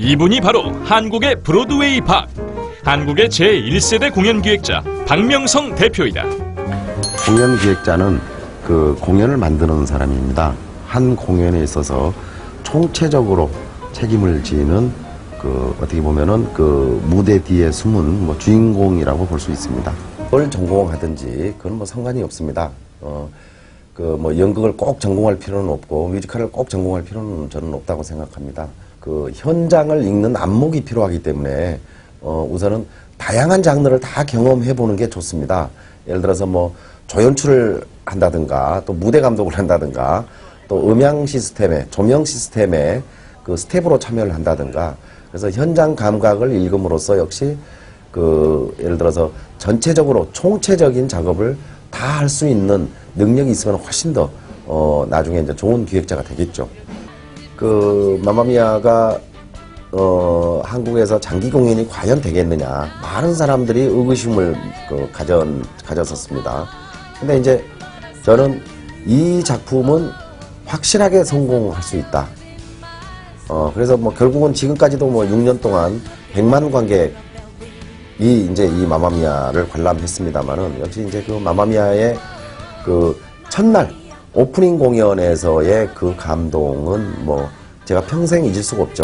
이분이 바로 한국의 브로드웨이 박. 한국의 제1세대 공연 기획자 박명성 대표이다. 공연 기획자는 그 공연을 만드는 사람입니다. 한 공연에 있어서 총체적으로 책임을 지는 그 어떻게 보면은 그 무대 뒤에 숨은 뭐 주인공이라고 볼 수 있습니다. 뭘 전공하든지 그건 뭐 상관이 없습니다. 어, 그 뭐 연극을 꼭 전공할 필요는 없고 뮤지컬을 꼭 전공할 필요는 저는 없다고 생각합니다. 그 현장을 읽는 안목이 필요하기 때문에 어, 우선은 다양한 장르를 다 경험해 보는 게 좋습니다. 예를 들어서 뭐 조연출을 한다든가 또 무대 감독을 한다든가 또 음향 시스템에 조명 시스템에 그 스텝으로 참여를 한다든가 그래서 현장 감각을 읽음으로써 역시 그 예를 들어서 전체적으로 총체적인 작업을 다 할 수 있는 능력이 있으면 훨씬 더 어, 나중에 이제 좋은 기획자가 되겠죠. 그 마마미아가 어, 한국에서 장기 공연이 과연 되겠느냐 많은 사람들이 의구심을 그 가져 가졌었습니다. 근데 이제 저는 이 작품은 확실하게 성공할 수 있다. 어, 그래서 뭐 결국은 지금까지도 뭐 6년 동안 100만 관객 이 이제 이 마마미아를 관람했습니다만은 역시 이제 그 마마미아의 그 첫날 오프닝 공연에서의 그 감동은 뭐 제가 평생 잊을 수가 없죠.